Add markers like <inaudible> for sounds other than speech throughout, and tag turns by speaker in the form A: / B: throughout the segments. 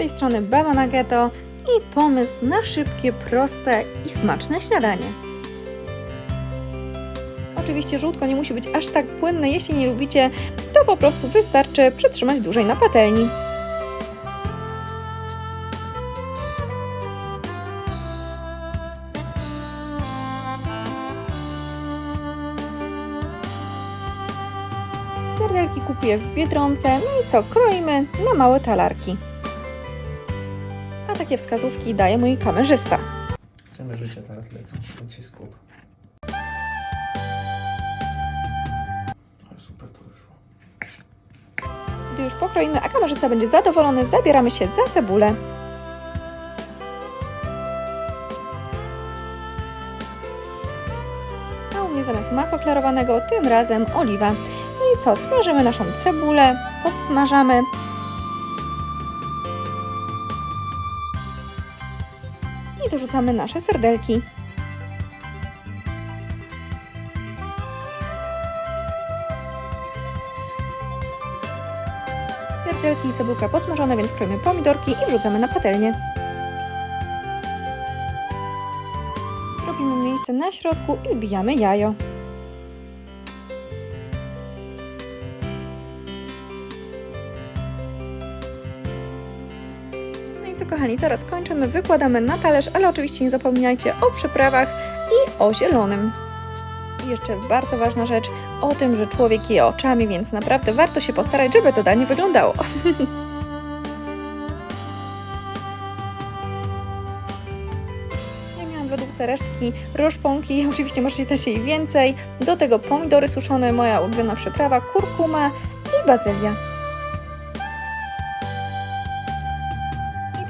A: tej strony Baba Nuggetto i pomysł na szybkie, proste i smaczne śniadanie. Oczywiście żółtko nie musi być aż tak płynne, jeśli nie lubicie, to po prostu wystarczy przytrzymać dłużej na patelni. Serdelki kupuję w Biedronce, no i co, kroimy na małe talarki. A takie wskazówki daje mój kamerzysta.
B: Chcemy życie teraz lecą, więc się skup. Ale super to wyszło.
A: Gdy już pokroimy, a kamerzysta będzie zadowolony, zabieramy się za cebulę. A u mnie zamiast masła klarowanego, tym razem oliwa. No i co, smażymy naszą cebulę, podsmażamy. I dorzucamy nasze serdelki. Serdelki i cebulka podsmażone, więc kroimy pomidorki i wrzucamy na patelnię. Robimy miejsce na środku i wbijamy jajo. Kochani, zaraz kończymy, wykładamy na talerz, ale oczywiście nie zapominajcie o przyprawach i o zielonym. I jeszcze bardzo ważna rzecz, o tym, że człowiek je oczami, więc naprawdę warto się postarać, żeby to danie wyglądało. <laughs> Lodówce resztki roszponki, <laughs> oczywiście możecie dać jej więcej. Do tego pomidory suszone, moja ulubiona przyprawa, kurkuma i bazylia.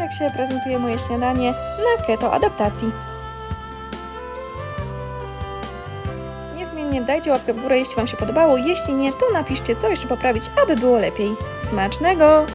A: Tak się prezentuje moje śniadanie na keto adaptacji. Niezmiennie dajcie łapkę w górę, jeśli Wam się podobało. Jeśli nie, to napiszcie, co jeszcze poprawić, aby było lepiej. Smacznego!